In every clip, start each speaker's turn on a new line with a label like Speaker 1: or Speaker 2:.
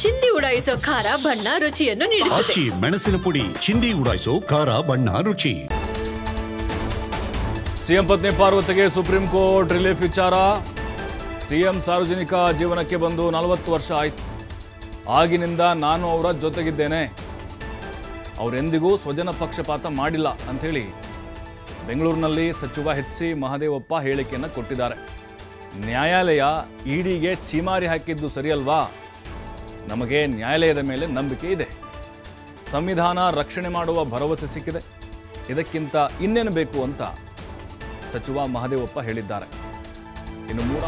Speaker 1: ಚಿಂದಿ ಉಡಾಯಿಸೋ ಖಾರ ಬಣ್ಣ ರುಚಿಯನ್ನು ನೀಡುತ್ತದೆ.
Speaker 2: ಆಚಿ ಮೆಣಸಿನ ಪುಡಿ ಚಿಂದಿ ಉಡಾಯಿಸೋ ಖಾರ ಬಣ್ಣ ರುಚಿ.
Speaker 3: ಸಿಎಂ ಪತ್ನಿ ಪಾರ್ವತಿಗೆ ಸುಪ್ರೀಂ ಕೋರ್ಟ್ ರಿಲೀಫ್ ವಿಚಾರ. ಸಿಎಂ ಸಾರ್ವಜನಿಕ ಜೀವನಕ್ಕೆ ಬಂದು ನಲವತ್ತು ವರ್ಷ ಆಯ್ತು. ಆಗಿನಿಂದ ನಾನು ಅವರ ಜೊತೆಗಿದ್ದೇನೆ. ಅವರೆಂದಿಗೂ ಸ್ವಜನ ಪಕ್ಷಪಾತ ಮಾಡಿಲ್ಲ ಅಂಥೇಳಿ ಬೆಂಗಳೂರಿನಲ್ಲಿ ಸಚಿವ ಎಚ್ ಸಿ ಮಹದೇವಪ್ಪ ಹೇಳಿಕೆಯನ್ನು ಕೊಟ್ಟಿದ್ದಾರೆ. ನ್ಯಾಯಾಲಯ ಇಡಿಗೆ ಚೀಮಾರಿ ಹಾಕಿದ್ದು ಸರಿಯಲ್ವಾ? ನಮಗೆ ನ್ಯಾಯಾಲಯದ ಮೇಲೆ ನಂಬಿಕೆ ಇದೆ. ಸಂವಿಧಾನ ರಕ್ಷಣೆ ಮಾಡುವ ಭರವಸೆ ಸಿಕ್ಕಿದೆ. ಇದಕ್ಕಿಂತ ಇನ್ನೇನು ಬೇಕು ಅಂತ ಸಚಿವ ಮಹದೇವಪ್ಪ ಹೇಳಿದ್ದಾರೆ. ಇನ್ನು ಮೂರ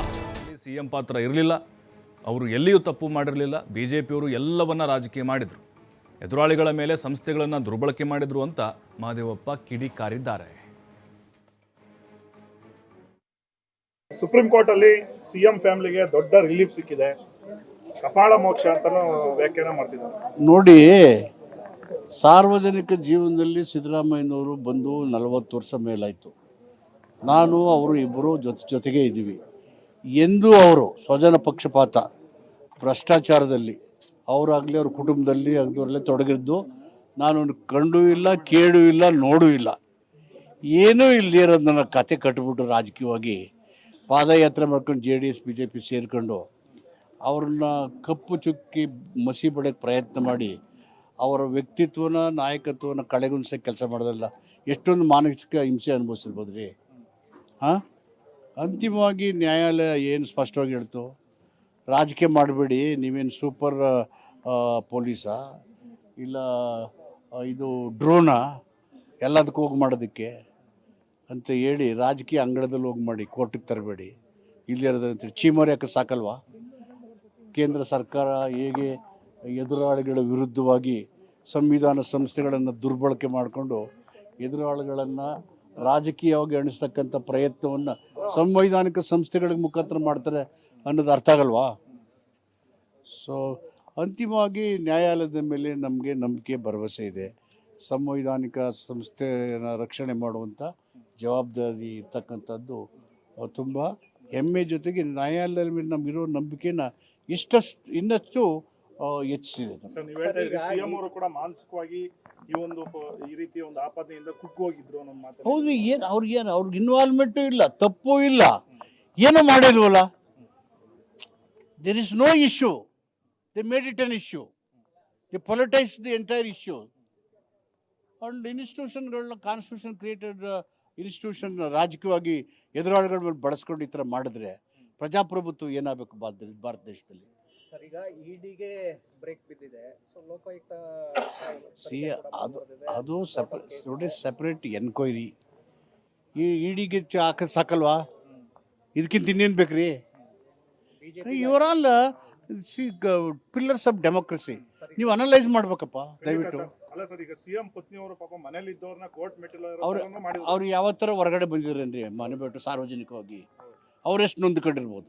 Speaker 3: ಸಿಎಂ ಪಾತ್ರ ಇರಲಿಲ್ಲ. ಅವರು ಎಲ್ಲಿಯೂ ತಪ್ಪು ಮಾಡಿರಲಿಲ್ಲ. ಬಿ ಜೆ ಪಿಯವರು ಎಲ್ಲವನ್ನ ರಾಜಕೀಯ ಮಾಡಿದರು. ಎದುರಾಳಿಗಳ ಮೇಲೆ ಸಂಸ್ಥೆಗಳನ್ನು ದುರ್ಬಳಕೆ ಮಾಡಿದ್ರು ಅಂತ ಮಹದೇವಪ್ಪ ಕಿಡಿಕಾರಿದ್ದಾರೆ.
Speaker 4: ಸುಪ್ರೀಂ ಕೋರ್ಟ್ ಅಲ್ಲಿ ಸಿಎಂ ಫ್ಯಾಮಿಲಿಗೆ ದೊಡ್ಡ ರಿಲೀಫ್ ಸಿಕ್ಕಿದೆ. ಕಪಾಳ ಮೋಕ್ಷ ಅಂತಾನು ವ್ಯಾಖ್ಯಾನ ಮಾಡ್ತಿದ್ದಾರೆ.
Speaker 5: ನೋಡಿ, ಸಾರ್ವಜನಿಕ ಜೀವನದಲ್ಲಿ ಸಿದ್ದರಾಮಯ್ಯನವರು ಬಂದು ನಲವತ್ತು ವರ್ಷ ಮೇಲಾಯಿತು. ನಾನು, ಅವರು ಇಬ್ಬರು ಜೊತೆ, ಜೊತೆಗೆ ಇದ್ದೀವಿ. ಎಂದೂ ಅವರು ಸ್ವಜನ ಪಕ್ಷಪಾತ ಭ್ರಷ್ಟಾಚಾರದಲ್ಲಿ, ಅವರಾಗಲಿ ಅವ್ರ ಕುಟುಂಬದಲ್ಲಿ ಅದರಲ್ಲೇ ತೊಡಗಿದ್ದು ನಾನು ಕಂಡು ಇಲ್ಲ ಕೇಳು ಇಲ್ಲ, ನೋಡೂ ಇಲ್ಲ. ಏನೂ ಇಲ್ಲದಿರೋದು ನನ್ನ ಕತೆ ಕಟ್ಬಿಟ್ಟು ರಾಜಕೀಯವಾಗಿ ಪಾದಯಾತ್ರೆ ಮಾಡ್ಕೊಂಡು J D S, B J P ಸೇರಿಕೊಂಡು ಅವ್ರನ್ನ ಕಪ್ಪು ಚುಕ್ಕಿ ಮಸಿ ಬಡಕ್ಕೆ ಪ್ರಯತ್ನ ಮಾಡಿ ಅವರ ವ್ಯಕ್ತಿತ್ವನ, ನಾಯಕತ್ವನ ಕಳೆಗುಣಿಸೋ ಕೆಲಸ ಮಾಡೋದಲ್ಲ. ಎಷ್ಟೊಂದು ಮಾನಸಿಕ ಹಿಂಸೆ ಅನುಭವಿಸಿರ್ಬೋದು ರೀ ಹಾಂ? ಅಂತಿಮವಾಗಿ ನ್ಯಾಯಾಲಯ ಏನು ಸ್ಪಷ್ಟವಾಗಿ ಹೇಳ್ತು? ರಾಜಕೀಯ ಮಾಡಬೇಡಿ, ನೀವೇನು ಸೂಪರ್ ಪೊಲೀಸಾ? ಇಲ್ಲ ಇದು ಡ್ರೋನಾ? ಎಲ್ಲದಕ್ಕೂ ಹೋಗಿ ಮಾಡೋದಕ್ಕೆ? ಅಂತ ಹೇಳಿ ರಾಜಕೀಯ ಅಂಗಳದಲ್ಲಿ ಹೋಗಿ ಮಾಡಿ, ಕೋರ್ಟಿಗೆ ತರಬೇಡಿ. ಇಲ್ಲಿ ಇರೋದಂತ ಹಾಕಿ ಸಾಕಲ್ವಾ? ಕೇಂದ್ರ ಸರ್ಕಾರ ಹೇಗೆ ಎದುರಾಳಿಗಳ ವಿರುದ್ಧವಾಗಿ ಸಂವಿಧಾನ ಸಂಸ್ಥೆಗಳನ್ನು ದುರ್ಬಳಕೆ ಮಾಡಿಕೊಂಡು ಎದುರಾಳಿಗಳನ್ನು ರಾಜಕೀಯವಾಗಿ ಅಣಿಸ್ತಕ್ಕಂಥ ಪ್ರಯತ್ನವನ್ನು ಸಂವೈಧಾನಿಕ ಸಂಸ್ಥೆಗಳಿಗೆ ಮುಖಾಂತರ ಮಾಡ್ತಾರೆ ಅನ್ನೋದು ಅರ್ಥ ಆಗಲ್ವಾ? ಸೊ ಅಂತಿಮವಾಗಿ ನ್ಯಾಯಾಲಯದ ಮೇಲೆ ನಮಗೆ ನಂಬಿಕೆ, ಭರವಸೆ ಇದೆ. ಸಂವೈಧಾನಿಕ ಸಂಸ್ಥೆಯನ್ನು ರಕ್ಷಣೆ ಮಾಡುವಂಥ ಜವಾಬ್ದಾರಿ ಇರ್ತಕ್ಕಂಥದ್ದು ತುಂಬ ಹೆಮ್ಮೆ ಜೊತೆಗೆ ನ್ಯಾಯಾಲಯದ ಮೇಲೆ ನಮಗಿರೋ ನಂಬಿಕೆನ ಇಷ್ಟಷ್ಟು ಇನ್ನಷ್ಟು ಹೆಚ್ಚಿಸಿದೆ.
Speaker 4: ಸರ್ ನೀವು ಹೇಳ್ತಾ ಇದ್ರಿ ಸಿಎಂ ಅವರು ಕೂಡ ಮಾನಸಿಕವಾಗಿ ಈ ಒಂದು ಪ- ಈ ರೀತಿಯ ಒಂದು ಆಪಾದನೆಯಿಂದ ಕುಗ್ಗೋಗಿದ್ರು ಅನ್ನೋ ಮಾತು
Speaker 5: ಹೌದು ಏನು ಅವ್ರಿಗೇನು ಅವ್ರಿಗೆ ಇನ್ವಾಲ್ವ್ಮೆಂಟು ಇಲ್ಲ ತಪ್ಪು ಇಲ್ಲ. ಏನೂ ಮಾಡಿಲ್ವಲ್ಲ? There is no issue they made it an issue they politicise the entire issue and ಇನ್ಸ್ಟಿಟ್ಯೂಷನ್ಗಳನ್ನ constitution created institution ರಾಜಕೀಯವಾಗಿ ಎದುರಾಳಿಗಳ ಮೇಲೆ ಬಳಸ್ಕೊಂಡು ಈ ಥರ ಮಾಡಿದ್ರೆ ಪ್ರಜಾಪ್ರಭುತ್ವ ಏನಾಗಬೇಕು ಭಾರತ ಭಾರತ ದೇಶದಲ್ಲಿ?
Speaker 6: ಸರ್ ಈಗ ಇಡಿಗೆ ಬ್ರೇಕ್ ಬಿದ್ದಿದೆ. ಸೊ ಲೋಕಾಯುಕ್ತ
Speaker 5: ಸಿ ಅದು ಅದು ಸಪ್ರೇಟ್ ನೋಡಿ ಸಪ್ರೇಟ್ ಎನ್ಕ್ವೈರಿ ಈ ಇಡಿಗೆ ಹಾಕೋದು ಸಾಕಲ್ವಾ? ಇದಕ್ಕಿಂತ ಇನ್ನೇನು ಬೇಕ್ರಿ? ಇವರ್ all C pillars of democracy ನೀವು ಅನಲೈಸ್ ಮಾಡ್ಬೇಕಪ್ಪ ದಯವಿಟ್ಟು.
Speaker 4: ಅಲ್ಲ ಸರ್ ಈಗ ಸಿಎಂ ಪತ್ನಿಯವರು ಪಾಪ ಮನೇಲಿ ಇದ್ದವ್ರನ್ನ ಕೋರ್ಟ್ ಮೆಟ್ಟಿಲು
Speaker 5: ಅವ್ರು
Speaker 4: ಮಾಡಿದ್ರು.
Speaker 5: ಅವ್ರು ಯಾವತ್ತರ ಹೊರಗಡೆ ಬಂದಿದ್ರೇನ್ರಿ ಮನೆ ಬಿಟ್ಟು ಸಾರ್ವಜನಿಕವಾಗಿ? ಅವರೆಷ್ಟು ನೊಂದ್ಕೊಂಡಿರ್ಬೋದು.